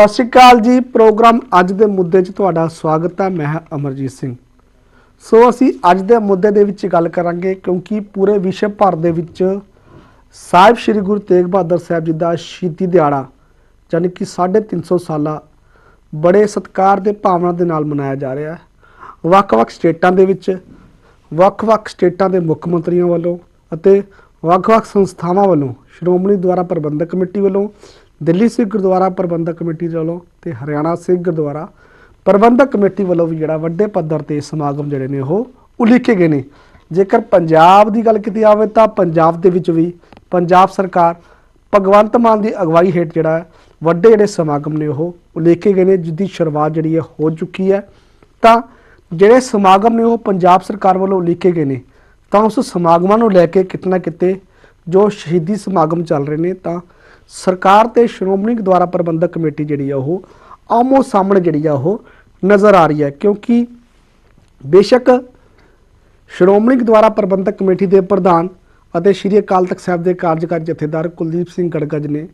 ਸਤਿ ਸ਼੍ਰੀ ਅਕਾਲ ਜੀ, ਪ੍ਰੋਗਰਾਮ ਅੱਜ ਦੇ ਮੁੱਦੇ 'ਚ ਤੁਹਾਡਾ ਸਵਾਗਤ ਹੈ, ਮੈਂ ਹਾਂ ਅਮਰਜੀਤ ਸਿੰਘ। ਸੋ ਅਸੀਂ ਅੱਜ ਦੇ ਮੁੱਦੇ ਦੇ ਵਿੱਚ ਗੱਲ ਕਰਾਂਗੇ ਕਿਉਂਕਿ ਪੂਰੇ ਵਿਸ਼ਵ ਭਰ ਦੇ ਵਿੱਚ ਸਾਹਿਬ ਸ੍ਰੀ ਗੁਰੂ ਤੇਗ ਬਹਾਦਰ ਸਾਹਿਬ ਜੀ ਦਾ ਸ਼ਹੀਦੀ ਦਿਹਾੜਾ ਯਾਨੀ ਕਿ 350 ਸਾਲਾ ਬੜੇ ਸਤਿਕਾਰ ਦੇ ਭਾਵਨਾ ਦੇ ਨਾਲ ਮਨਾਇਆ ਜਾ ਰਿਹਾ ਹੈ। ਵੱਖ-ਵੱਖ ਸਟੇਟਾਂ ਦੇ ਵਿੱਚ, ਵੱਖ-ਵੱਖ ਸਟੇਟਾਂ ਦੇ ਮੁੱਖ ਮੰਤਰੀਆਂ ਵੱਲੋਂ ਅਤੇ ਵੱਖ-ਵੱਖ ਸੰਸਥਾਵਾਂ ਵੱਲੋਂ ਸ਼੍ਰੋਮਣੀ ਦੁਆਰਾ ਪ੍ਰਬੰਧਕ ਕਮੇਟੀ ਵੱਲੋਂ ਦਿੱਲੀ ਸਿੱਖ ਗੁਰਦੁਆਰਾ ਪ੍ਰਬੰਧਕ ਕਮੇਟੀ ਵੱਲੋਂ ਤੇ ਹਰਿਆਣਾ ਸਿੱਖ ਗੁਰਦੁਆਰਾ ਪ੍ਰਬੰਧਕ ਕਮੇਟੀ ਵੱਲੋਂ ਵੀ ਜਿਹੜਾ ਵੱਡੇ ਪੱਧਰ ਤੇ ਸਮਾਗਮ ਜਿਹੜੇ ਨੇ ਉਹ ਉਲੀਕੇ ਗਏ ਨੇ। ਜੇਕਰ ਪੰਜਾਬ ਦੀ ਗੱਲ ਕੀਤੀ ਜਾਵੇ ਤਾਂ ਪੰਜਾਬ ਦੇ ਵਿੱਚ ਵੀ ਪੰਜਾਬ ਸਰਕਾਰ ਭਗਵੰਤ ਮਾਨ ਦੀ ਅਗਵਾਈ ਹੇਠ ਜਿਹੜਾ ਵੱਡੇ ਜਿਹੜੇ ਸਮਾਗਮ ਨੇ ਉਹ ਉਲੀਕੇ ਗਏ ਨੇ, ਜਿੱਦੀ ਸ਼ੁਰੂਆਤ ਜਿਹੜੀ ਹੈ ਹੋ ਚੁੱਕੀ ਹੈ। ਤਾਂ ਜਿਹੜੇ ਸਮਾਗਮ ਨੇ ਉਹ ਪੰਜਾਬ ਸਰਕਾਰ ਵੱਲੋਂ ਉਲੀਕੇ ਗਏ ਨੇ, ਤਾਂ ਉਸ ਸਮਾਗਮਾਂ ਨੂੰ ਲੈ ਕੇ ਕਿਤਨਾ ਕਿਤੇ ਜੋ ਸ਼ਹੀਦੀ ਸਮਾਗਮ ਚੱਲ ਰਹੇ ਨੇ, ਤਾਂ ਸਰਕਾਰ ਤੇ ਸ਼੍ਰੋਮਣੀ ਗੁਰਦੁਆਰਾ ਪ੍ਰਬੰਧਕ ਕਮੇਟੀ ਜਿਹੜੀ ਆ ਉਹ ਆਮੋ ਸਾਹਮਣੇ ਜਿਹੜੀ ਆ ਉਹ ਨਜ਼ਰ ਆ ਰਹੀ ਹੈ, ਕਿਉਂਕਿ ਬੇਸ਼ੱਕ ਸ਼੍ਰੋਮਣੀ ਗੁਰਦੁਆਰਾ ਪ੍ਰਬੰਧਕ ਕਮੇਟੀ ਦੇ ਪ੍ਰਧਾਨ ਅਤੇ ਸ਼੍ਰੀ ਅਕਾਲ ਤਖਤ ਸਾਹਿਬ ਦੇ ਕਾਰਜਕਾਰੀ ਜਥੇਦਾਰ ਕੁਲਦੀਪ ਸਿੰਘ ਗੜਗੜ ਨੇ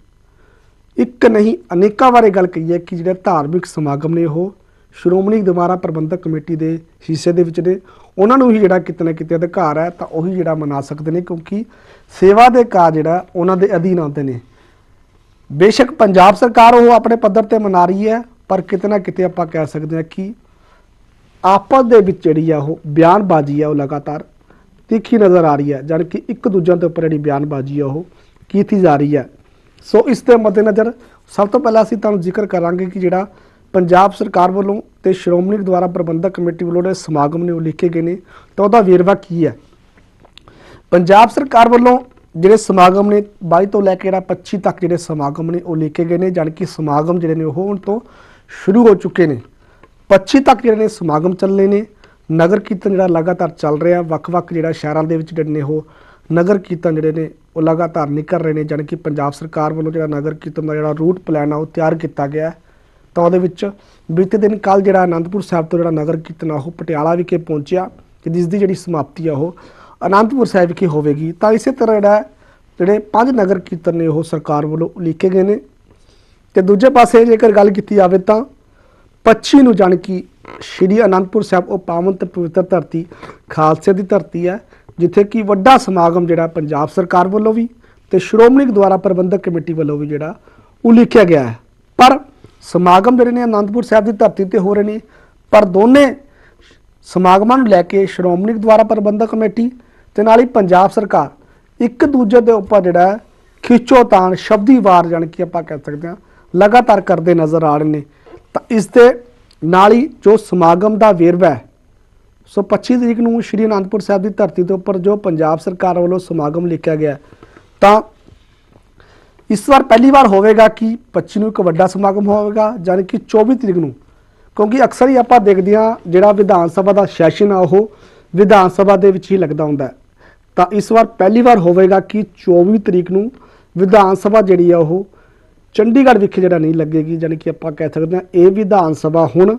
ਇੱਕ ਨਹੀਂ, ਅਨੇਕਾਂ ਵਾਰੇ ਗੱਲ ਕਹੀ ਹੈ ਕਿ ਜਿਹੜੇ ਧਾਰਮਿਕ ਸਮਾਗਮ ਨੇ ਉਹ ਸ਼੍ਰੋਮਣੀ ਗੁਰਦੁਆਰਾ ਪ੍ਰਬੰਧਕ ਕਮੇਟੀ ਦੇ ਹਿੱਸੇ ਦੇ ਵਿੱਚ ਨੇ। ਉਹਨਾਂ ਨੂੰ ਹੀ ਜਿਹੜਾ ਕਿਤੇ ਨਾ ਕਿਤੇ ਅਧਿਕਾਰ ਹੈ ਤਾਂ ਉਹੀ ਜਿਹੜਾ ਮਨਾ ਸਕਦੇ ਨੇ, ਕਿਉਂਕਿ ਸੇਵਾ ਦੇ ਕਾਜ ਜਿਹੜਾ ਉਹਨਾਂ ਦੇ ਅਧੀਨ ਆਉਂਦੇ ਨੇ। ਬੇਸ਼ੱਕ ਪੰਜਾਬ ਸਰਕਾਰ ਉਹ ਆਪਣੇ ਪੱਧਰ ਤੇ ਮਨਾ ਰਹੀ ਹੈ, ਪਰ ਕਿਤੇ ਨਾ ਕਿਤੇ ਆਪਾਂ ਕਹਿ ਸਕਦੇ ਹਾਂ ਕਿ ਆਪਸ ਦੇ ਵਿੱਚ ਜਿਹੜੀ ਆ ਉਹ ਬਿਆਨਬਾਜ਼ੀ ਆ ਉਹ ਲਗਾਤਾਰ ਤਿੱਖੀ ਨਜ਼ਰ ਆ ਰਹੀ ਹੈ, ਜਾਣੀ ਕਿ ਇੱਕ ਦੂਜਿਆਂ ਦੇ ਉੱਪਰ ਜਿਹੜੀ ਬਿਆਨਬਾਜ਼ੀ ਆ ਉਹ ਕੀਤੀ ਜਾ ਰਹੀ ਹੈ। ਸੋ ਇਸ ਦੇ ਮੱਦੇਨਜ਼ਰ ਸਭ ਤੋਂ ਪਹਿਲਾਂ ਅਸੀਂ ਤੁਹਾਨੂੰ ਜ਼ਿਕਰ ਕਰਾਂਗੇ ਕਿ ਜਿਹੜਾ ਪੰਜਾਬ ਸਰਕਾਰ ਵੱਲੋਂ ਤੇ ਸ਼੍ਰੋਮਣੀ ਗੁਰਦੁਆਰਾ ਪ੍ਰਬੰਧਕ ਕਮੇਟੀ ਵੱਲੋਂ ਜਿਹੜੇ ਸਮਾਗਮ ਨੇ ਉਹ ਲਿਖੇ ਗਏ ਨੇ, ਤਾਂ ਉਹਦਾ ਵੇਰਵਾ ਕੀ ਹੈ? ਪੰਜਾਬ ਸਰਕਾਰ ਵੱਲੋਂ ਜਿਹੜੇ ਸਮਾਗਮ ਨੇ 22 ਤੋਂ ਲੈ ਕੇ ਜਿਹੜਾ 25 ਤੱਕ ਜਿਹੜੇ ਸਮਾਗਮ ਨੇ, ਉਹ ਲਿਖੇ ਗਏ ਨੇ, ਜਾਣੀ ਕਿ ਸਮਾਗਮ ਜਿਹੜੇ ਨੇ ਉਹ ਹੁਣ ਤੋਂ ਸ਼ੁਰੂ ਹੋ ਚੁੱਕੇ ਨੇ। 25 ਤੱਕ ਜਿਹੜੇ ਨੇ ਸਮਾਗਮ ਚੱਲਣੇ ਨੇ। ਨਗਰ ਕੀਰਤਨ ਜਿਹੜਾ ਲਗਾਤਾਰ ਚੱਲ ਰਿਹਾ, ਵੱਖ-ਵੱਖ ਜਿਹੜਾ ਸ਼ਹਿਰਾਂ ਦੇ ਵਿੱਚ ਜਿਹੜੇ ਨੇ ਉਹ ਨਗਰ ਕੀਰਤਨ ਜਿਹੜੇ ਨੇ, ਉਹ ਲਗਾਤਾਰ ਨਿਕਲ ਰਹੇ ਨੇ, ਜਾਣੀ ਕਿ ਪੰਜਾਬ ਸਰਕਾਰ ਵੱਲੋਂ ਜਿਹੜਾ ਨਗਰ ਕੀਰਤਨ ਦਾ ਜਿਹੜਾ ਰੂਟ ਪਲਾਨ ਆ, ਉਹ ਤਿਆਰ ਕੀਤਾ ਗਿਆ ਤਾਂ ਉਹਦੇ ਵਿੱਚ ਬੀਤੇ ਦਿਨ ਕੱਲ ਜਿਹੜਾ ਆਨੰਦਪੁਰ ਸਾਹਿਬ ਤੋਂ ਜਿਹੜਾ ਨਗਰ ਕੀਰਤਨ ਆ, ਉਹ ਪਟਿਆਲਾ ਵਿਖੇ ਪਹੁੰਚਿਆ ਤੇ ਜਿਸ ਦੀ ਜਿਹੜੀ ਸਮਾਪਤੀ ਆ ਉਹ ਅਨੰਦਪੁਰ ਸਾਹਿਬ ਵਿਖੇ ਹੋਵੇਗੀ, ਤਾਂ ਇਸੇ ਤਰ੍ਹਾਂ ਜਿਹੜਾ ਜਿਹੜੇ ਪੰਜ ਨਗਰ ਕੀਰਤਨ ਨੇ ਉਹ ਸਰਕਾਰ ਵੱਲੋਂ ਉਲੀਕੇ ਗਏ ਨੇ। ਤੇ ਦੂਜੇ ਪਾਸੇ ਜੇਕਰ ਗੱਲ ਕੀਤੀ ਜਾਵੇ ਤਾਂ 25 ਨੂੰ ਜਾਣੀ ਕਿ ਸ਼੍ਰੀ ਅਨੰਦਪੁਰ ਸਾਹਿਬ, ਉਹ ਪਾਵਨ ਤੇ ਪਵਿੱਤਰ ਧਰਤੀ, ਖਾਲਸੇ ਦੀ ਧਰਤੀ ਹੈ, ਜਿੱਥੇ ਕਿ ਵੱਡਾ ਸਮਾਗਮ ਜਿਹੜਾ ਪੰਜਾਬ ਸਰਕਾਰ ਵੱਲੋਂ ਵੀ ਤੇ ਸ਼੍ਰੋਮਣੀ ਗੁਰਦੁਆਰਾ ਪ੍ਰਬੰਧਕ ਕਮੇਟੀ ਵੱਲੋਂ ਵੀ ਜਿਹੜਾ ਉਲੀਕਿਆ ਗਿਆ ਹੈ। ਪਰ ਸਮਾਗਮ ਜਿਹੜੇ ਨੇ ਅਨੰਦਪੁਰ ਸਾਹਿਬ ਦੀ ਧਰਤੀ ਤੇ ਹੋ ਰਹੇ ਨੇ, ਪਰ ਦੋਨੇ ਸਮਾਗਮਾਂ ਨੂੰ ਲੈ ਕੇ ਸ਼੍ਰੋਮਣੀ ਗੁਰਦੁਆਰਾ ਪ੍ਰਬੰਧਕ ਕਮੇਟੀ ਤੇ ਨਾਲ ਹੀ ਪੰਜਾਬ ਸਰਕਾਰ ਇੱਕ ਦੂਜੇ ਦੇ ਉੱਪਰ ਜਿਹੜਾ ਹੈ ਖਿੱਚੋਤਾਣ ਸ਼ਬਦੀ ਵਾਰ ਜਾਣੀ ਕਿ ਆਪਾਂ ਕਹਿ ਸਕਦੇ ਹਾਂ, ਲਗਾਤਾਰ ਕਰਦੇ ਨਜ਼ਰ ਆ ਰਹੇ ਨੇ ਤਾਂ ਇਸ ਦੇ ਨਾਲ ਹੀ ਜੋ ਸਮਾਗਮ ਦਾ ਵੇਰਵਾ ਹੈ, ਸੋ 25 ਤਰੀਕ ਨੂੰ ਸ਼੍ਰੀ ਅਨੰਦਪੁਰ ਸਾਹਿਬ ਦੀ ਧਰਤੀ ਦੇ ਉੱਪਰ ਜੋ ਪੰਜਾਬ ਸਰਕਾਰ ਵੱਲੋਂ ਸਮਾਗਮ ਲਿਖਿਆ ਗਿਆ ਤਾਂ ਇਸ ਵਾਰ ਪਹਿਲੀ ਵਾਰ ਹੋਵੇਗਾ ਕਿ 25 ਨੂੰ ਇੱਕ ਵੱਡਾ ਸਮਾਗਮ ਹੋਵੇਗਾ ਯਾਨੀ ਕਿ 24 ਤਰੀਕ ਨੂੰ ਕਿਉਂਕਿ ਅਕਸਰ ਹੀ ਆਪਾਂ ਦੇਖਦੇ ਹਾਂ ਜਿਹੜਾ ਵਿਧਾਨ ਸਭਾ ਦਾ ਸੈਸ਼ਨ ਆ, ਉਹ ਵਿਧਾਨ ਸਭਾ ਦੇ ਵਿੱਚ ਹੀ ਲੱਗਦਾ ਹੁੰਦਾ ਹੈ। ਤਾਂ ਇਸ ਵਾਰ ਪਹਿਲੀ ਵਾਰ ਹੋਵੇਗਾ ਕਿ 24 ਤਰੀਕ ਨੂੰ ਵਿਧਾਨ ਸਭਾ ਜਿਹੜੀ ਆ ਉਹ ਚੰਡੀਗੜ੍ਹ ਵਿਖੇ ਜਿਹੜਾ ਨਹੀਂ ਲੱਗੇਗੀ ਯਾਨੀ ਕਿ ਆਪਾਂ ਕਹਿ ਸਕਦੇ ਹਾਂ ਇਹ ਵਿਧਾਨ ਸਭਾ ਹੁਣ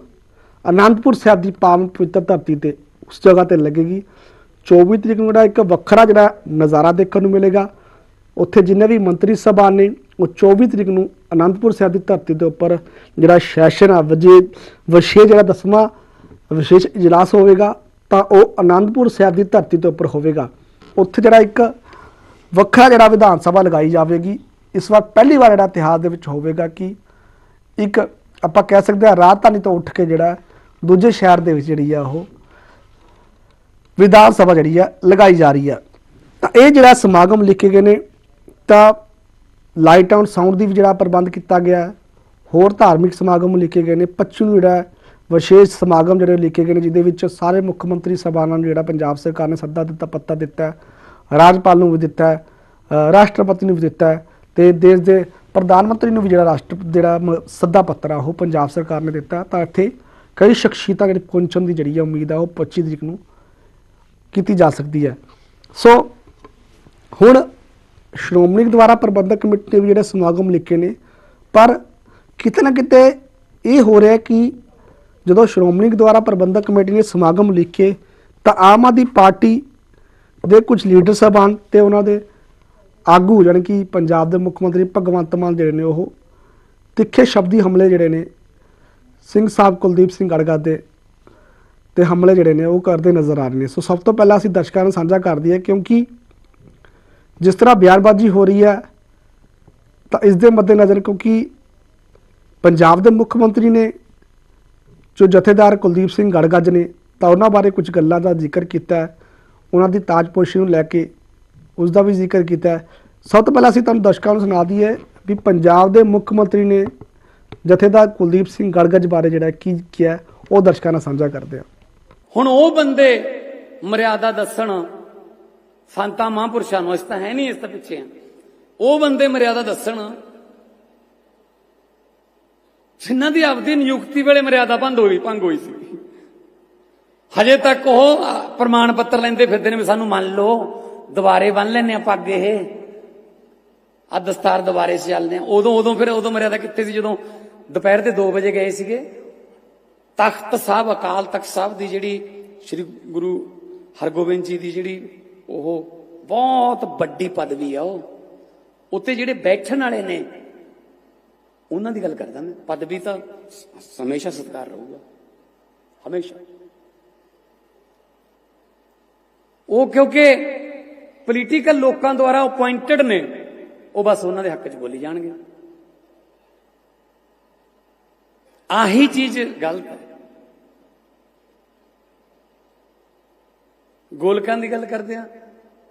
ਅਨੰਦਪੁਰ ਸਾਹਿਬ ਦੀ ਪਾਵਨ ਪਵਿੱਤਰ ਧਰਤੀ ਤੇ ਉਸ ਜਗ੍ਹਾ ਤੇ ਲੱਗੇਗੀ। 24 ਤਰੀਕ ਨੂੰ ਜਿਹੜਾ ਇੱਕ ਵੱਖਰਾ ਜਿਹੜਾ ਨਜ਼ਾਰਾ ਦੇਖਣ ਨੂੰ ਮਿਲੇਗਾ। ਉੱਥੇ ਜਿੰਨੇ ਵੀ ਮੰਤਰੀ ਸਭਾ ਨੇ, ਉਹ 24 ਤਰੀਕ ਨੂੰ ਅਨੰਦਪੁਰ ਸਾਹਿਬ ਦੀ ਧਰਤੀ ਦੇ ਉੱਪਰ ਜਿਹੜਾ ਸੈਸ਼ਨ ਆ, ਵਜੇ ਵਿਸ਼ੇਸ਼ ਜਿਹੜਾ ਦਸਵਾਂ ਵਿਸ਼ੇਸ਼ ਇਜਲਾਸ ਹੋਵੇਗਾ, ਤਾਂ ਉਹ ਅਨੰਦਪੁਰ ਸਾਹਿਬ ਦੀ ਧਰਤੀ ਦੇ ਉੱਪਰ ਹੋਵੇਗਾ। ਉੱਥੇ ਜਿਹੜਾ ਇੱਕ ਵੱਖਰਾ ਜਿਹੜਾ ਵਿਧਾਨ ਸਭਾ ਲਗਾਈ ਜਾਵੇਗੀ, ਇਸ ਵਾਰ ਪਹਿਲੀ ਵਾਰ ਜਿਹੜਾ ਇਤਿਹਾਸ ਦੇ ਵਿੱਚ ਹੋਵੇਗਾ ਕਿ ਇੱਕ ਆਪਾਂ ਕਹਿ ਸਕਦੇ ਹਾਂ ਰਾਜਧਾਨੀ ਤੋਂ ਉੱਠ ਕੇ ਜਿਹੜਾ ਦੂਜੇ ਸ਼ਹਿਰ ਦੇ ਵਿੱਚ ਜਿਹੜੀ ਆ ਉਹ ਵਿਧਾਨ ਸਭਾ ਜਿਹੜੀ ਆ ਲਗਾਈ ਜਾ ਰਹੀ ਆ। ਤਾਂ ਇਹ ਜਿਹੜਾ ਸਮਾਗਮ ਲਿਖੇ ਗਏ ਨੇ, ਤਾਂ ਲਾਈਟ ਐਂਡ ਸਾਊਂਡ ਦੀ ਵੀ ਜਿਹੜਾ ਪ੍ਰਬੰਧ ਕੀਤਾ ਗਿਆ ਹੋਰ ਧਾਰਮਿਕ ਸਮਾਗਮ ਲਿਖੇ ਗਏ ਨੇ 25 ਨੂੰ ਜਿਹੜਾ ਵਿਸ਼ੇਸ਼ ਸਮਾਗਮ ਜਿਹੜੇ ਲਿਖੇ ਗਏ ਨੇ, ਜਿਹਦੇ ਵਿੱਚ ਸਾਰੇ ਮੁੱਖ ਮੰਤਰੀ ਸਭਾਵਾਂ ਨੂੰ ਜਿਹੜਾ ਪੰਜਾਬ ਸਰਕਾਰ ਨੇ ਸੱਦਾ ਦਿੱਤਾ ਪੱਤਾ ਦਿੱਤਾ ਰਾਜਪਾਲ ਨੂੰ ਵੀ ਦਿੱਤਾ ਰਾਸ਼ਟਰਪਤੀ ਨੂੰ ਵੀ ਦਿੱਤਾ ਹੈ ਤੇ ਦੇਸ਼ ਦੇ ਪ੍ਰਧਾਨ ਮੰਤਰੀ ਨੂੰ ਵੀ ਜਿਹੜਾ ਰਾਸ਼ਟਰ, ਜਿਹੜਾ ਮ- ਸੱਦਾ ਪੱਤਰ ਆ, ਉਹ ਪੰਜਾਬ ਸਰਕਾਰ ਨੇ ਦਿੱਤਾ ਤਾਂ ਇੱਥੇ ਕਈ ਸ਼ਖਸੀਅਤਾਂ ਜਿਹੜੇ ਪਹੁੰਚਣ ਦੀ ਜਿਹੜੀ ਆ ਉਮੀਦ ਆ, ਉਹ 25 ਤਰੀਕ ਨੂੰ ਕੀਤੀ ਜਾ ਸਕਦੀ ਹੈ। ਸੋ ਹੁਣ ਸ਼੍ਰੋਮਣੀ ਗੁਰਦੁਆਰਾ ਪ੍ਰਬੰਧਕ ਕਮੇਟੀ ਨੇ ਵੀ ਜਿਹੜੇ ਸਮਾਗਮ ਲਿਖੇ ਨੇ, ਪਰ ਕਿਤੇ ਨਾ ਕਿਤੇ ਇਹ ਹੋ ਰਿਹਾ ਕਿ ਜਦੋਂ ਸ਼੍ਰੋਮਣੀ ਗੁਰਦੁਆਰਾ ਪ੍ਰਬੰਧਕ ਕਮੇਟੀ ਨੇ ਸਮਾਗਮ ਲਿਖੇ, ਤਾਂ ਆਮ ਆਦਮੀ ਪਾਰਟੀ ਦੇ ਕੁਝ ਲੀਡਰ ਸਾਹਿਬਾਨ ਤੇ ਉਹਨਾਂ ਦੇ ਆਗੂ, ਜਾਣੀ ਕਿ ਪੰਜਾਬ ਦੇ ਮੁੱਖ ਮੰਤਰੀ ਭਗਵੰਤ ਮਾਨ ਜਿਹੜੇ ਨੇ ਉਹ ਤਿੱਖੇ ਸ਼ਬਦੀ ਹਮਲੇ ਜਿਹੜੇ ਨੇ, ਸਿੰਘ ਸਾਹਿਬ ਕੁਲਦੀਪ ਸਿੰਘ ਗੜਗਾ ਦੇ ਤੇ ਹਮਲੇ ਜਿਹੜੇ ਨੇ ਉਹ ਕਰਦੇ ਨਜ਼ਰ ਆ ਰਹੇ ਨੇ। ਸੋ ਸਭ ਤੋਂ ਪਹਿਲਾਂ ਅਸੀਂ ਦਰਸ਼ਕਾਂ ਨੂੰ ਸਾਂਝਾ ਕਰ ਦਈਏ, ਕਿਉਂਕਿ ਜਿਸ ਤਰ੍ਹਾਂ ਬਿਆਨਬਾਜ਼ੀ ਹੋ ਰਹੀ ਹੈ, ਤਾਂ ਇਸ ਦੇ ਮੱਦੇਨਜ਼ਰ ਕਿਉਂਕਿ ਪੰਜਾਬ ਦੇ ਮੁੱਖ ਮੰਤਰੀ ਨੇ ਜੋ ਜਥੇਦਾਰ ਕੁਲਦੀਪ ਸਿੰਘ ਗੜਗੱਜ ਨੇ ਤਾਂ ਉਹਨਾਂ ਬਾਰੇ ਕੁਝ ਗੱਲਾਂ ਦਾ ਜ਼ਿਕਰ ਕੀਤਾ ਹੈ। ਉਹਨਾਂ ਦੀ ਤਾਜਪੋਸ਼ੀ ਨੂੰ ਲੈ ਕੇ ਉਸ ਦਾ ਵੀ ਜ਼ਿਕਰ ਕੀਤਾ ਹੈ। ਸਭ ਤੋਂ ਪਹਿਲਾਂ ਅਸੀਂ ਤੁਹਾਨੂੰ ਦਰਸ਼ਕਾਂ ਨੂੰ ਸੁਣਾ ਦਈਏ ਵੀ ਪੰਜਾਬ ਦੇ ਮੁੱਖ ਮੰਤਰੀ ਨੇ ਜਥੇਦਾਰ ਕੁਲਦੀਪ ਸਿੰਘ ਗੜਗੱਜ ਬਾਰੇ ਜਿਹੜਾ ਕੀ ਕਿਹਾ ਉਹ ਦਰਸ਼ਕਾਂ ਨਾਲ ਸਾਂਝਾ ਕਰਦੇ ਹਾਂ। ਹੁਣ ਉਹ ਬੰਦੇ ਮਰਿਆਦਾ ਦੱਸਣ, ਸੰਤਾਂ ਮਹਾਂਪੁਰਸ਼ਾਂ ਨੂੰ ਇਸ ਤਾਂ ਹੈ ਨਹੀਂ ਇਸ ਤਾਂ ਪਿੱਛੇ ਉਹ ਬੰਦੇ ਮਰਿਆਦਾ ਦੱਸਣ ਜਿਨ੍ਹਾਂ ਦੀ ਆਪਦੀ ਨਿਯੁਕਤੀ ਵੇਲੇ ਮਰਿਆਦਾ ਭੰਗ ਹੋਈ ਭੰਗ ਹੋਈ ਸੀ। ਹਜੇ ਤੱਕ ਉਹ ਪ੍ਰਮਾਣ ਪੱਤਰ ਲੈਂਦੇ ਫਿਰਦੇ ਨੇ ਵੀ ਸਾਨੂੰ ਮੰਨ ਲਓ, ਦੁਬਾਰੇ ਬੰਨ ਲੈਨੇ ਆ ਪੱਗ ਇਹ। ਆ ਦਸਤਾਰ ਦੁਬਾਰੇ ਸੇ ਚੱਲਦੇ ਆ ਉਦੋਂ ਉਦੋਂ ਫਿਰ ਉਦੋਂ ਮਰਿਆਦਾ ਕਿੱਥੇ ਸੀ? ਜਦੋਂ ਦੁਪਹਿਰ ਦੇ 2 ਵਜੇ ਗਏ ਸੀਗੇ। ਤਖਤ ਸਾਹਿਬ, ਅਕਾਲ ਤਖਤ ਸਾਹਿਬ ਦੀ ਜਿਹੜੀ ਸ੍ਰੀ ਗੁਰੂ ਹਰਗੋਬਿੰਦ ਜੀ ਦੀ ਜਿਹੜੀ ਉਹ ਬਹੁਤ ਵੱਡੀ ਪਦਵੀ ਆ ਉਹ। ਉੱਤੇ ਜਿਹੜੇ ਬੈਠਣ ਵਾਲੇ ਨੇ ਉਹਨਾਂ ਦੀ ਗੱਲ ਕਰਦਾ ਮੈਂ। ਪਦਵੀ ਤਾਂ ਹਮੇਸ਼ਾ ਸਤਿਕਾਰ ਰਹੂਗਾ। ਹਮੇਸ਼ਾ। ਉਹ ਕਿਉਂਕਿ ਪੋਲੀਟੀਕਲ ਲੋਕਾਂ ਦੁਆਰਾ ਅਪਾਇੰਟਡ ਨੇ, ਉਹ ਬਸ ਉਹਨਾਂ ਦੇ ਹੱਕ 'ਚ ਬੋਲੀ ਜਾਣਗੇ। ਆਹੀ ਚੀਜ਼ ਗਲਤ ਹੈ ਗੋਲਕਾਂ ਦੀ ਗੱਲ ਕਰਦੇ ਆ।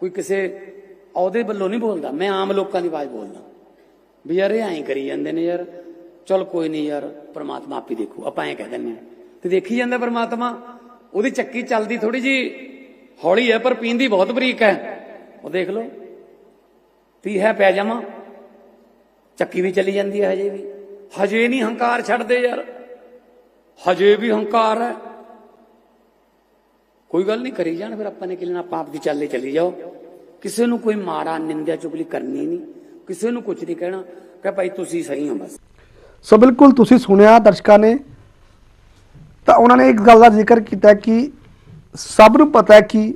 ਕੋਈ ਕਿਸੇ ਅਹੁਦੇ ਵੱਲੋਂ ਨਹੀਂ ਬੋਲਦਾ। ਮੈਂ ਆਮ ਲੋਕਾਂ ਦੀ ਆਵਾਜ਼ ਬੋਲਦਾ। ਵੀ ਯਾਰ ਇਹ ਐਂ ਕਰੀ ਜਾਂਦੇ ਨੇ ਯਾਰ। ਚਲ ਕੋਈ ਨਹੀਂ ਯਾਰ, ਪ੍ਰਮਾਤਮਾ ਆਪੇ ਦੇਖੂ। ਆਪਾਂ ਐਂ ਕਹਿ ਦਿੰਦੇ ਆ ਤੇ ਦੇਖੀ ਜਾਂਦਾ ਪ੍ਰਮਾਤਮਾ? ਉਹਦੀ ਚੱਕੀ ਚੱਲਦੀ ਥੋੜੀ ਜੀ ਹੌਲੀ ਹੈ, ਪਰ ਪੀਂਦੀ ਬਹੁਤ ਬਰੀਕ ਹੈ। ਉਹ ਦੇਖ ਲਓ। ਪੀ ਹੈ ਪੈ ਜਾਵਾਂ ਚੱਕੀ ਵੀ ਚਲੀ ਜਾਂਦੀ ਹੈ ਹਜੇ ਵੀ। ਹਜੇ ਨਹੀਂ ਹੰਕਾਰ ਛੱਡਦੇ ਯਾਰ। ਹਜੇ ਵੀ ਹੰਕਾਰ ਹੈ। ਕੋਈ ਗੱਲ ਨਹੀਂ, ਕਰੀ ਜਾਣ ਫਿਰ ਆਪਾਂ ਨੇ। ਕਿ ਲੈਣਾ ਪਾਪ ਦੀ ਚਾਲੇ ਚਲੀ ਜਾਓ। ਕਿਸੇ ਨੂੰ ਕੋਈ ਮਾੜਾ, ਨਿੰਦਿਆ ਚੁਗਲੀ ਕਰਨੀ ਨਹੀਂ। ਕਿਸੇ ਨੂੰ ਕੁਝ ਨਹੀਂ ਕਹਿਣਾ। ਕਿ ਭਾਈ ਤੁਸੀਂ ਸਹੀ ਹੋ ਬਸ। ਸੋ ਬਿਲਕੁਲ ਤੁਸੀਂ ਸੁਣਿਆ ਦਰਸ਼ਕਾਂ ਨੇ। ਤਾਂ ਉਹਨਾਂ ਨੇ ਇੱਕ ਗੱਲ ਦਾ ਜ਼ਿਕਰ ਕੀਤਾ ਕਿ ਸਭ ਨੂੰ ਪਤਾ ਹੈ ਕਿ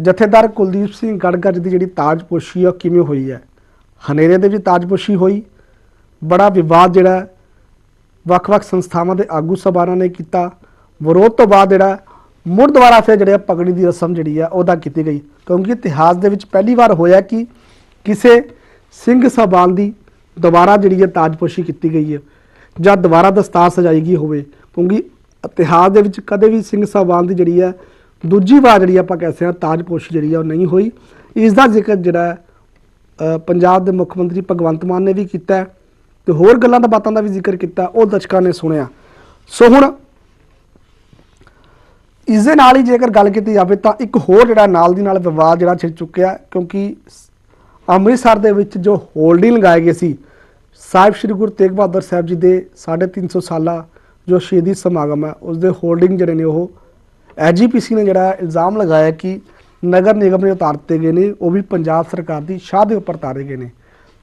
ਜਥੇਦਾਰ ਕੁਲਦੀਪ ਸਿੰਘ ਗੜਗੜ ਦੀ ਜਿਹੜੀ ਤਾਜਪੋਸ਼ੀ ਆ ਉਹ ਕਿਵੇਂ ਹੋਈ ਹੈ। ਹਨੇਰੇ ਦੇ ਵਿੱਚ ਤਾਜਪੋਸ਼ੀ ਹੋਈ। ਬੜਾ ਵਿਵਾਦ ਜਿਹੜਾ ਵੱਖ-ਵੱਖ ਸੰਸਥਾਵਾਂ ਦੇ ਆਗੂ ਸਭਾਰਾਂ ਨੇ ਕੀਤਾ। ਵਿਰੋਧ ਤੋਂ ਬਾਅਦ ਜਿਹੜਾ ਮੁੜ ਦੁਬਾਰਾ ਫਿਰ ਜਿਹੜੇ ਆ ਪਗੜੀ ਦੀ ਰਸਮ ਜਿਹੜੀ ਆ ਉਹਦਾ ਕੀਤੀ ਗਈ। ਕਿਉਂਕਿ ਇਤਿਹਾਸ ਦੇ ਵਿੱਚ ਪਹਿਲੀ ਵਾਰ ਹੋਇਆ ਕਿ ਕਿਸੇ ਸਿੰਘ ਸਾਹਿਬਾਨ ਦੀ ਦੁਬਾਰਾ ਜਿਹੜੀ ਹੈ ਤਾਜਪੋਸ਼ੀ ਕੀਤੀ ਗਈ ਹੈ ਜਾਂ ਦੁਬਾਰਾ ਦਸਤਾਰ ਸਜਾਈ ਗਈ ਹੋਵੇ। ਕਿਉਂਕਿ ਇਤਿਹਾਸ ਦੇ ਵਿੱਚ ਕਦੇ ਵੀ ਸਿੰਘ ਸਾਹਿਬਾਨ ਦੀ ਜਿਹੜੀ ਹੈ ਦੂਜੀ ਵਾਰ ਜਿਹੜੀ ਆਪਾਂ ਕਹਿੰਦੇ ਹਾਂ ਤਾਜਪੋਸ਼ੀ ਜਿਹੜੀ ਆ ਉਹ ਨਹੀਂ ਹੋਈ। ਇਸ ਦਾ ਜ਼ਿਕਰ ਜਿਹੜਾ ਪੰਜਾਬ ਦੇ ਮੁੱਖ ਮੰਤਰੀ ਭਗਵੰਤ ਮਾਨ ਨੇ ਵੀ ਕੀਤਾ ਹੈ ਤੇ ਹੋਰ ਗੱਲਾਂ ਦਾ ਬਾਤਾਂ ਦਾ ਵੀ ਜ਼ਿਕਰ ਕੀਤਾ, ਉਹ ਦਰਸ਼ਕਾਂ ਨੇ ਸੁਣਿਆ। ਸੋ ਹੁਣ ਇਸ ਦੇ ਨਾਲ ਹੀ ਜੇਕਰ ਗੱਲ ਕੀਤੀ ਜਾਵੇ ਤਾਂ ਇੱਕ ਹੋਰ ਜਿਹੜਾ ਨਾਲ ਦੀ ਨਾਲ ਵਿਵਾਦ ਜਿਹੜਾ ਛਿੜ ਚੁੱਕਿਆ ਕਿਉਂਕਿ ਅੰਮ੍ਰਿਤਸਰ ਦੇ ਵਿੱਚ ਜੋ ਹੋਲਡਿੰਗ ਲਗਾਏ ਗਏ ਸੀ, ਸਾਹਿਬ ਸ੍ਰੀ ਗੁਰੂ ਤੇਗ ਬਹਾਦਰ ਸਾਹਿਬ ਜੀ ਦੇ 350 ਸਾਲਾ ਜੋ ਸ਼ਹੀਦੀ ਸਮਾਗਮ ਹੈ ਉਸ ਦੇ ਹੋਲਡਿੰਗ ਜਿਹੜੇ ਨੇ ਉਹ ਐਜੀਪੀਸੀ ਨੇ ਜਿਹੜਾ ਇਲਜ਼ਾਮ ਲਗਾਇਆ ਕਿ ਨਗਰ ਨਿਗਮ ਨੇ ਉਤਾਰ ਦਿੱਤੇ ਗਏ ਨੇ, ਉਹ ਵੀ ਪੰਜਾਬ ਸਰਕਾਰ ਦੀ ਸ਼ਾਹ ਦੇ ਉੱਪਰ ਤਾਰੇ ਗਏ ਨੇ।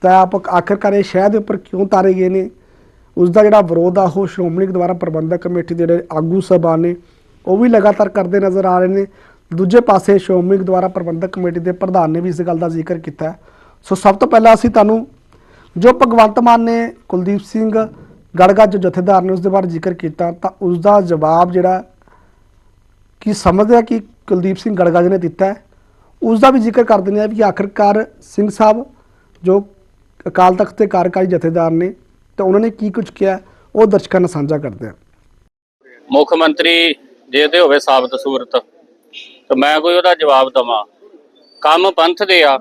ਤਾਂ ਆਪ ਆਖਰਕਾਰ ਇਹ ਸ਼ਾਹ ਦੇ ਉੱਪਰ ਕਿਉਂ ਤਾਰੇ ਗਏ ਨੇ? ਉਸ ਦਾ ਜਿਹੜਾ ਵਿਰੋਧ ਆ, ਉਹ ਸ਼੍ਰੋਮਣੀ ਗੁਰਦੁਆਰਾ ਪ੍ਰਬੰਧਕ ਕਮੇਟੀ ਦੇ ਜਿਹੜੇ ਆਗੂ ਸਭਾ ਨੇ ਉਹ ਵੀ ਲਗਾਤਾਰ ਕਰਦੇ ਨਜ਼ਰ ਆ ਰਹੇ ਨੇ। ਦੂਜੇ ਪਾਸੇ ਸ਼੍ਰੋਮਣੀ ਗੁਰਦੁਆਰਾ ਪ੍ਰਬੰਧਕ ਕਮੇਟੀ ਦੇ ਪ੍ਰਧਾਨ ਨੇ ਵੀ ਇਸ ਗੱਲ ਦਾ ਜ਼ਿਕਰ ਕੀਤਾ ਸੋ ਸਭ ਤੋਂ ਪਹਿਲਾਂ ਅਸੀਂ ਤੁਹਾਨੂੰ ਜੋ ਭਗਵੰਤ ਮਾਨ ਨੇ ਕੁਲਦੀਪ ਸਿੰਘ ਗੜਗਾ ਜੋ ਜਥੇਦਾਰ ਨੇ ਉਸ ਦੇ ਬਾਰੇ ਜ਼ਿਕਰ ਕੀਤਾ ਤਾਂ ਉਸ ਦਾ ਜਵਾਬ ਜਿਹੜਾ ਕੀ ਸਮਝਦੇ ਆ ਕਿ ਕੁਲਦੀਪ ਸਿੰਘ ਗੜਗਾ ਜੀ ਨੇ ਦਿੱਤਾ ਹੈ। ਉਸ ਦਾ ਵੀ ਜ਼ਿਕਰ ਕਰ ਦਿੰਦੇ ਆ ਵੀ ਆਖਰਕਾਰ ਸਿੰਘ ਸਾਹਿਬ ਜੋ ਅਕਾਲ ਤਖਤ ਦੇ ਕਾਰਜਕਾਰੀ ਜਥੇਦਾਰ ਨੇ ਤਾਂ ਉਹਨਾਂ ਨੇ ਕੀ ਕੁਝ ਕਿਹਾ ਉਹ ਦਰਸ਼ਕਾਂ ਨਾਲ ਸਾਂਝਾ ਕਰਦੇ ਹਾਂ। ਮੁੱਖ ਮੰਤਰੀ ਜੇ ਤੇ ਹੋਵੇ ਸਾਬਤ ਸੂਰਤ, ਤਾਂ ਮੈਂ ਕੋਈ ਉਹਦਾ ਜਵਾਬ ਦਵਾਂ। ਕੰਮ ਪੰਥ ਦੇ ਆ,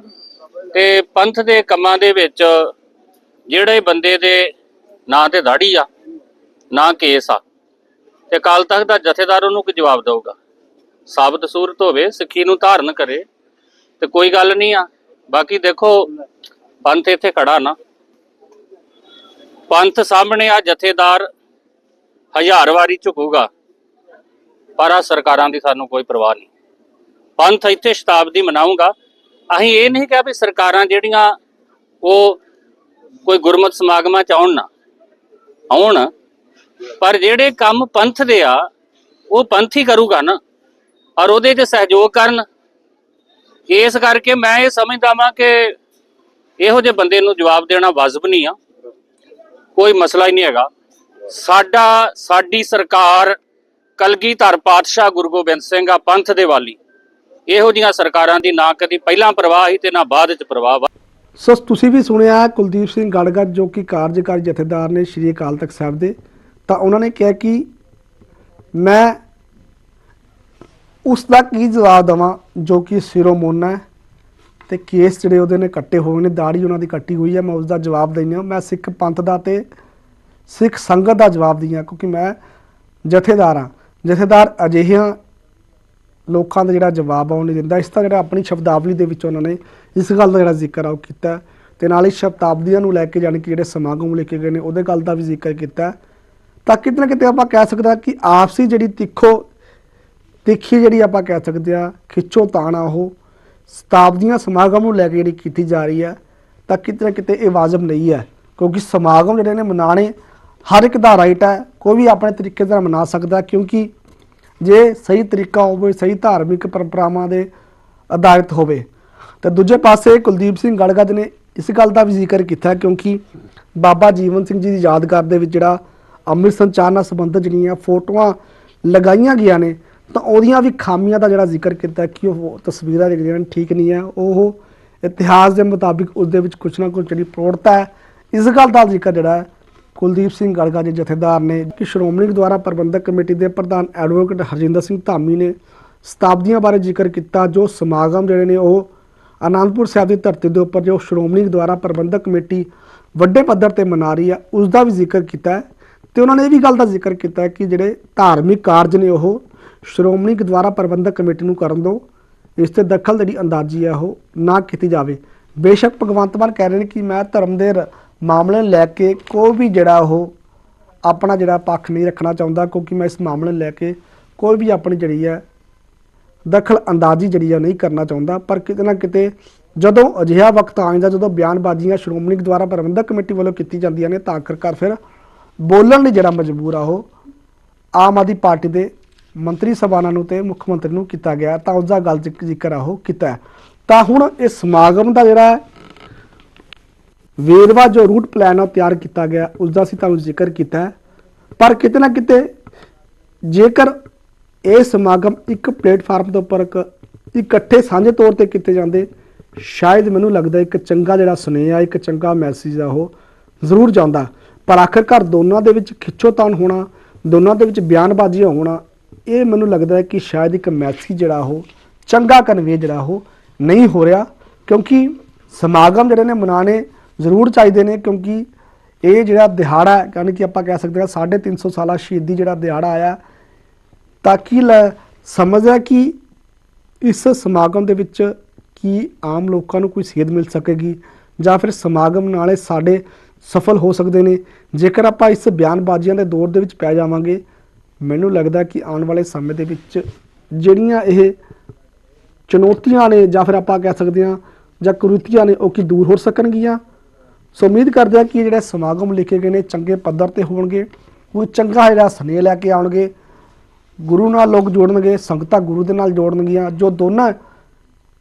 ਤੇ ਪੰਥ ਦੇ ਕੰਮਾਂ ਦੇ ਵਿੱਚ ਜਿਹੜੇ ਬੰਦੇ ਦੇ ਨਾਂ ਤੇ ਦਾੜੀ ਆ, ਨਾ ਕੇਸ ਆ, ਤੇ ਕਾਲ ਤੱਕ ਦਾ ਜਥੇਦਾਰ ਉਹਨੂੰ ਕੀ ਜਵਾਬ ਦਊਗਾ? ਸਾਬਤ ਸੂਰਤ ਹੋਵੇ, ਸਿੱਖੀ ਨੂੰ ਧਾਰਨ ਕਰੇ, ਤੇ ਕੋਈ ਗੱਲ ਨਹੀਂ ਆ। ਬਾਕੀ ਦੇਖੋ, ਪੰਥ ਇੱਥੇ ਖੜਾ ਨਾ। ਪੰਥ ਸਾਹਮਣੇ ਆ ਜਥੇਦਾਰ, ਹਜ਼ਾਰ ਵਾਰੀ ਝੁਕੂਗਾ। ਪਰ ਆ ਸਰਕਾਰਾਂ ਦੀ ਸਾਨੂੰ ਕੋਈ ਪਰਵਾਹ ਨਹੀਂ। ਪੰਥ ਇੱਥੇ ਸ਼ਤਾਬਦੀ ਮਨਾਊਗਾ। ਅਸੀਂ ਇਹ ਨਹੀਂ ਕਿਹਾ ਵੀ ਸਰਕਾਰਾਂ ਜਿਹੜੀਆਂ ਉਹ ਕੋਈ ਗੁਰਮਤ ਸਮਾਗਮਾਂ ਚ ਆਉਣ ਨਾ, ਆਉਣ, ਪਰ ਜਿਹੜੇ ਕੰਮ ਪੰਥ ਦੇ ਆ, ਉਹ ਪੰਥ ਹੀ ਕਰੂਗਾ ਨਾ, ਔਰ ਉਹਦੇ 'ਚ ਸਹਿਯੋਗ ਕਰਨ। ਇਸ ਕਰਕੇ ਮੈਂ ਇਹ ਸਮਝਦਾ ਵਾਂ ਕਿ ਇਹੋ ਜਿਹੇ ਬੰਦੇ ਨੂੰ ਜਵਾਬ ਦੇਣਾ ਵਾਜਬ ਨਹੀਂ ਆ। ਕੋਈ ਮਸਲਾ ਹੀ ਨਹੀਂ ਹੈਗਾ। ਸਾਡਾ, ਸਾਡੀ ਸਰਕਾਰ ਕਲਗੀਧਰ ਪਾਤਸ਼ਾਹ ਗੁਰੂ ਗੋਬਿੰਦ ਸਿੰਘ ਆ, ਪੰਥ ਦੇ ਵਾਲੀ। ਇਹੋ ਜੀਆਂ ਸਰਕਾਰਾਂ ਦੀ ਨਾ ਕਦੀ ਪਹਿਲਾਂ ਪ੍ਰਵਾਹ ਸੀ ਤੇ ਨਾ ਬਾਅਦ ਚ ਪ੍ਰਵਾਹ ਸੋ ਤੁਸੀਂ ਵੀ ਸੁਣਿਆ ਕੁਲਦੀਪ ਸਿੰਘ ਗੜਗੜ ਜੋ ਕਿ ਕਾਰਜਕਾਰੀ ਜਥੇਦਾਰ ਨੇ ਸ਼੍ਰੀ ਅਕਾਲ ਤਖਤ ਸਾਹਿਬ ਦੇ। ਤਾਂ ਉਹਨਾਂ ਨੇ ਕਿਹਾ ਕਿ ਮੈਂ ਉਸ ਦਾ ਕੀ ਜਵਾਬ ਦਵਾਂ, ਜੋ ਕਿ ਸਿਰੋਮੋਨਾ ਹੈ ਤੇ ਕੇਸ ਜਿਹੜੇ ਉਹਦੇ ਨੇ ਕੱਟੇ ਹੋਏ ਨੇ ਦਾੜੀ ਉਹਨਾਂ ਦੀ ਕੱਟੀ ਹੋਈ ਹੈ, ਮੈਂ ਉਸ ਦਾ ਜਵਾਬ ਦਿੰਦਾ ਮੈਂ ਸਿੱਖ ਪੰਥ ਦਾ ਤੇ ਸਿੱਖ ਸੰਗਤ ਦਾ ਜਵਾਬ ਦਿਆਂ ਕਿਉਂਕਿ ਮੈਂ ਜਥੇਦਾਰ ਹਾਂ। ਜਥੇਦਾਰ ਅਜਿਹਿਆਂ ਲੋਕਾਂ ਦਾ ਜਿਹੜਾ ਜਵਾਬ ਆ ਉਹ ਨਹੀਂ ਦਿੰਦਾ। ਇਸ ਦਾ ਜਿਹੜਾ ਆਪਣੀ ਸ਼ਬਦਾਵਲੀ ਦੇ ਵਿੱਚ ਉਹਨਾਂ ਨੇ ਇਸ ਗੱਲ ਦਾ ਜਿਹੜਾ ਜ਼ਿਕਰ ਆ ਉਹ ਕੀਤਾ। ਹੈ ਤੇ ਨਾਲ ਹੀ ਸ਼ਬਦਾਵਲੀਆਂ ਨੂੰ ਲੈ ਕੇ ਜਾਣੀ ਕਿ ਜਿਹੜੇ ਸਮਾਗਮ ਲਿਖੇ ਗਏ ਨੇ, ਉਹਦੇ ਗੱਲ ਦਾ ਵੀ ਜ਼ਿਕਰ ਕੀਤਾ। ਤਾਂ ਕਿਤੇ ਨਾ ਕਿਤੇ ਆਪਾਂ ਕਹਿ ਸਕਦੇ ਹਾਂ ਕਿ ਆਪਸੀ ਜਿਹੜੀ ਤਿੱਖੋ, ਤਿੱਖੀ ਜਿਹੜੀ ਆਪਾਂ ਕਹਿ ਸਕਦੇ ਆ ਖਿੱਚੋ ਤਾਣਾ ਉਹ। ਸ਼ਤਾਬਦੀਆਂ ਸਮਾਗਮ ਨੂੰ ਲੈ ਕੇ ਜਿਹੜੀ ਕੀਤੀ ਜਾ ਰਹੀ ਹੈ, ਤਾਂ ਕਿਤੇ ਨਾ ਕਿਤੇ ਇਹ ਵਾਜਬ ਨਹੀਂ ਹੈ। ਕਿਉਂਕਿ ਸਮਾਗਮ ਜਿਹੜੇ ਨੇ ਮਨਾਣੇ ਹਰ ਇੱਕ ਦਾ ਰਾਈਟ ਹੈ, ਕੋਈ ਵੀ ਆਪਣੇ ਤਰੀਕੇ ਨਾਲ ਮਨਾ ਸਕਦਾ, ਕਿਉਂਕਿ ਜੇ ਸਹੀ ਤਰੀਕਾ ਹੋਵੇ, ਸਹੀ ਧਾਰਮਿਕ ਪਰੰਪਰਾਵਾਂ ਦੇ ਆਧਾਰਿਤ ਹੋਵੇ। ਤੇ ਦੂਜੇ ਪਾਸੇ ਕੁਲਦੀਪ ਸਿੰਘ ਗੜਗੜ ਨੇ ਇਸ ਗੱਲ ਦਾ ਵੀ ਜ਼ਿਕਰ ਕੀਤਾ, ਕਿਉਂਕਿ ਬਾਬਾ ਜੀਵਨ ਸਿੰਘ ਜੀ ਦੀ ਯਾਦਗਾਰ ਦੇ ਵਿੱਚ ਜਿਹੜਾ ਅੰਮ੍ਰਿਤ ਸੰਚਾਰ ਨਾਲ ਸੰਬੰਧਿਤ ਜਿਹੜੀਆਂ ਫੋਟੋਆਂ ਲਗਾਈਆਂ ਗਈਆਂ ਨੇ, ਤਾਂ ਉਹਦੀਆਂ ਵੀ ਖਾਮੀਆਂ ਦਾ ਜਿਹੜਾ ਜ਼ਿਕਰ ਕੀਤਾ ਕਿ ਉਹ ਤਸਵੀਰਾਂ ਜਿਹੜੀਆਂ ਨੇ ਠੀਕ ਨਹੀਂ ਹੈ, ਉਹ ਇਤਿਹਾਸ ਦੇ ਮੁਤਾਬਿਕ ਉਸ ਦੇ ਵਿੱਚ ਕੁਝ ਨਾ ਕੁਝ ਜਿਹੜੀ ਪ੍ਰੋੜਤਾ ਹੈ, ਇਸ ਗੱਲ ਦਾ ਜ਼ਿਕਰ ਜਿਹੜਾ ਹੈ ਕੁਲਦੀਪ ਸਿੰਘ ਗੜਗਾ ਦੇ ਜਥੇਦਾਰ ਨੇ ਕਿ ਸ਼੍ਰੋਮਣੀ ਗੁਰਦੁਆਰਾ ਪ੍ਰਬੰਧਕ ਕਮੇਟੀ ਦੇ ਪ੍ਰਧਾਨ ਐਡਵੋਕੇਟ ਹਰਜਿੰਦਰ ਸਿੰਘ ਧਾਮੀ ਨੇ ਸ਼ਤਾਬਦੀਆਂ ਬਾਰੇ ਜ਼ਿਕਰ ਕੀਤਾ, ਜੋ ਸਮਾਗਮ ਜਿਹੜੇ ਨੇ ਉਹ ਆਨੰਦਪੁਰ ਸਾਹਿਬ ਦੀ ਧਰਤੀ ਦੇ ਉੱਪਰ ਜੋ ਸ਼੍ਰੋਮਣੀ ਗੁਰਦੁਆਰਾ ਪ੍ਰਬੰਧਕ ਕਮੇਟੀ ਵੱਡੇ ਪੱਧਰ ਤੇ ਮਨਾ ਰਹੀ ਹੈ, ਉਸ ਦਾ ਵੀ ਜ਼ਿਕਰ ਕੀਤਾ ਹੈ ਤੇ ਉਹਨਾਂ ਨੇ ਇਹ ਵੀ ਗੱਲ ਦਾ ਜ਼ਿਕਰ ਕੀਤਾ ਕਿ ਜਿਹੜੇ ਧਾਰਮਿਕ ਕਾਰਜ ਨੇ ਉਹ ਸ਼੍ਰੋਮਣੀ ਗੁਰਦੁਆਰਾ ਪ੍ਰਬੰਧਕ ਕਮੇਟੀ ਨੂੰ ਕਰਨ ਦਿਓ ਇਸ ਤੇ ਦਖਲ ਜਿਹੜੀ ਅੰਦਾਜ਼ੀ ਹੈ ਉਹ ਨਾ ਕੀਤੀ ਜਾਵੇ। ਬੇਸ਼ੱਕ ਭਗਵੰਤ ਮਾਨ ਕਹਿ ਰਹੇ ਨੇ ਕਿ ਮੈਂ ਧਰਮ ਦੇ ਰ- ਮਾਮਲੇ ਨੂੰ ਲੈ ਕੇ ਕੋਈ ਵੀ ਜਿਹੜਾ ਉਹ ਆਪਣਾ ਜਿਹੜਾ ਪੱਖ ਨਹੀਂ ਰੱਖਣਾ ਚਾਹੁੰਦਾ, ਕਿਉਂਕਿ ਮੈਂ ਇਸ ਮਾਮਲੇ ਨੂੰ ਲੈ ਕੇ ਕੋਈ ਵੀ ਆਪਣੀ ਜਿਹੜੀ ਹੈ ਦਖਲ ਅੰਦਾਜ਼ੀ ਜਿਹੜੀ ਆ ਨਹੀਂ ਕਰਨਾ ਚਾਹੁੰਦਾ। ਪਰ ਕਿਤੇ ਨਾ ਕਿਤੇ ਜਦੋਂ ਅਜਿਹਾ ਵਕਤ ਆ ਜਾਂਦਾ, ਜਦੋਂ ਬਿਆਨਬਾਜ਼ੀਆਂ ਸ਼੍ਰੋਮਣੀ ਗੁਰਦੁਆਰਾ ਪ੍ਰਬੰਧਕ ਕਮੇਟੀ ਵੱਲੋਂ ਕੀਤੀ ਜਾਂਦੀਆਂ ਨੇ, ਤਾਂ ਆਖਰਕਾਰ ਫਿਰ ਬੋਲਣ ਲਈ ਜਿਹੜਾ ਮਜਬੂਰ ਆ ਉਹ ਆਮ ਆਦਮੀ ਪਾਰਟੀ ਦੇ ਮੰਤਰੀ ਸਭਾਨਾਂ ਨੂੰ ਤੇ ਮੁੱਖ ਮੰਤਰੀ ਨੂੰ ਕੀਤਾ ਗਿਆ, ਤਾਂ ਉਸ ਦਾ ਗੱਲ ਜ਼ਿਕਰ ਆ ਉਹ ਕੀਤਾ। ਤਾਂ ਹੁਣ ਇਹ ਸਮਾਗਮ ਦਾ ਜਿਹੜਾ ਵੇਰਵਾ ਜੋ ਰੂਟ ਪਲਾਨ ਆ ਉਹ ਤਿਆਰ ਕੀਤਾ ਗਿਆ ਉਸ ਦਾ ਅਸੀਂ ਤੁਹਾਨੂੰ ਜ਼ਿਕਰ ਕੀਤਾ ਹੈ। ਪਰ ਕਿਤੇ ਨਾ ਕਿਤੇ ਜੇਕਰ ਇਹ ਸਮਾਗਮ ਇੱਕ ਪਲੇਟਫਾਰਮ ਦੇ ਉੱਪਰ ਇੱਕ ਇਕੱਠੇ ਸਾਂਝੇ ਤੌਰ ਤੇ ਕੀਤੇ ਜਾਂਦੇ, ਸ਼ਾਇਦ ਮੈਨੂੰ ਲੱਗਦਾ ਇੱਕ ਚੰਗਾ ਜਿਹੜਾ ਸੁਨੇਹਾ, ਇੱਕ ਚੰਗਾ ਮੈਸੇਜ ਆ ਉਹ ਜ਼ਰੂਰ ਜਾਂਦਾ। ਪਰ ਆਖਰਕਾਰ ਦੋਨਾਂ ਦੇ ਵਿੱਚ ਖਿੱਚੋਤਾਣ ਹੋਣਾ, ਦੋਨਾਂ ਦੇ ਵਿੱਚ ਬਿਆਨਬਾਜ਼ੀ ਹੋਣਾ, ਇਹ ਮੈਨੂੰ ਲੱਗਦਾ ਹੈ ਕਿ ਸ਼ਾਇਦ ਇੱਕ ਮੈਸੇਜ ਜਿਹੜਾ ਉਹ ਚੰਗਾ ਕਨਵੇ ਜਿਹੜਾ ਉਹ ਨਹੀਂ ਹੋ ਰਿਹਾ, ਕਿਉਂਕਿ ਸਮਾਗਮ ਜਿਹੜੇ ਨੇ ਮਨਾਣੇ ਜ਼ਰੂਰ ਚਾਹੀਦੇ ਨੇ ਕਿਉਂਕਿ ਇਹ ਜਿਹੜਾ ਦਿਹਾੜਾ ਹੈ ਕਿ ਆਪਾਂ ਕਹਿ ਸਕਦੇ ਹਾਂ 350 ਸਾਲਾ ਸ਼ਹੀਦੀ ਜਿਹੜਾ ਦਿਹਾੜਾ ਆਇਆ, ਤਾਂ ਕਿ ਲ- ਸਮਝਦਾ ਕਿ ਇਸ ਸਮਾਗਮ ਦੇ ਵਿੱਚ ਕੀ ਆਮ ਲੋਕਾਂ ਨੂੰ ਕੋਈ ਸੇਧ ਮਿਲ ਸਕੇਗੀ ਜਾਂ ਫਿਰ ਸਮਾਗਮ ਨਾਲੇ ਸਾਡੇ ਸਫਲ ਹੋ ਸਕਦੇ ਨੇ? ਜੇਕਰ ਆਪਾਂ ਇਸ ਬਿਆਨਬਾਜ਼ੀਆਂ ਦੇ ਦੌਰ ਦੇ ਵਿੱਚ ਪੈ ਜਾਵਾਂਗੇ, ਮੈਨੂੰ ਲੱਗਦਾ ਕਿ ਆਉਣ ਵਾਲੇ ਸਮੇਂ ਦੇ ਵਿੱਚ ਜਿਹੜੀਆਂ ਇਹ ਚੁਣੌਤੀਆਂ ਨੇ ਜਾਂ ਫਿਰ ਆਪਾਂ ਕਹਿ ਸਕਦੇ ਹਾਂ ਜਾਂ ਕੁਰੀਤੀਆਂ ਨੇ, ਉਹ ਕੀ ਦੂਰ ਹੋ ਸਕਣਗੀਆਂ? ਸੋ ਉਮੀਦ ਕਰਦੇ ਹਾਂ ਕਿ ਜਿਹੜੇ ਸਮਾਗਮ ਲਿਖੇ ਗਏ ਨੇ ਚੰਗੇ ਪੱਧਰ ਤੇ ਹੋਣਗੇ, ਕੋਈ ਚੰਗਾ ਜਿਹੜਾ ਸਨੇਹ ਲੈ ਕੇ ਆਉਣਗੇ, ਗੁਰੂ ਨਾਲ ਲੋਕ ਜੋੜਨਗੇ, ਸੰਗਤਾਂ ਗੁਰੂ ਦੇ ਨਾਲ ਜੋੜਨਗੀਆਂ, ਜੋ ਦੋਨਾਂ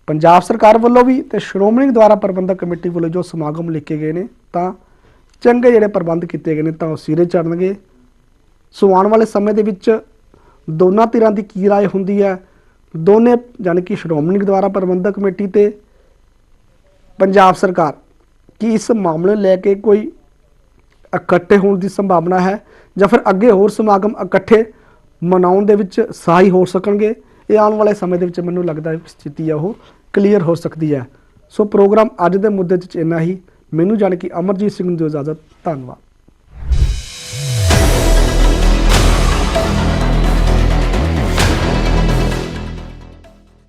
ਪੰਜਾਬ ਸਰਕਾਰ ਵੱਲੋਂ ਵੀ ਤੇ ਸ਼੍ਰੋਮਣੀ ਗੁਰਦੁਆਰਾ ਪ੍ਰਬੰਧਕ ਕਮੇਟੀ ਵੱਲੋਂ ਜੋ ਸਮਾਗਮ ਲਿਖੇ ਗਏ ਨੇ, ਤਾਂ ਚੰਗੇ ਜਿਹੜੇ ਪ੍ਰਬੰਧ ਕੀਤੇ ਗਏ ਨੇ, ਤਾਂ ਉਹ ਸਿਰੇ ਚੜਨਗੇ ਸੋ ਆਉਣ ਵਾਲੇ ਸਮੇਂ ਦੇ ਵਿੱਚ ਦੋਨਾਂ ਧਿਰਾਂ ਦੀ ਕੀ ਰਾਏ ਹੁੰਦੀ ਹੈ? ਦੋਨੇ ਯਾਨੀ ਕਿ ਸ਼੍ਰੋਮਣੀ ਗੁਰਦੁਆਰਾ ਪ੍ਰਬੰਧਕ ਕਮੇਟੀ ਤੇ ਪੰਜਾਬ ਸਰਕਾਰ। ਕਿ ਇਸ ਮਾਮਲੇ ਨੂੰ ਲੈ ਕੇ ਕੋਈ ਇਕੱਠੇ ਹੋਣ ਦੀ ਸੰਭਾਵਨਾ ਹੈ ਜਾਂ ਫਿਰ ਅੱਗੇ ਹੋਰ ਸਮਾਗਮ ਇਕੱਠੇ ਮਨਾਉਣ ਦੇ ਵਿੱਚ ਸਹਾਈ ਹੋ ਸਕਣਗੇ, ਇਹ ਆਉਣ ਵਾਲੇ ਸਮੇਂ ਦੇ ਵਿੱਚ ਮੈਨੂੰ ਲੱਗਦਾ ਹੈ ਸਥਿਤੀ ਆ ਉਹ ਕਲੀਅਰ ਹੋ ਸਕਦੀ ਹੈ। ਸੋ ਪ੍ਰੋਗਰਾਮ ਅੱਜ ਦੇ ਮੁੱਦੇ 'ਚ ਇੰਨਾ ਹੀ। ਮੈਨੂੰ ਜਾਣ ਕਿ ਅਮਰਜੀਤ ਸਿੰਘ ਨੂੰ ਦਿਓ ਇਜਾਜ਼ਤ। ਧੰਨਵਾਦ।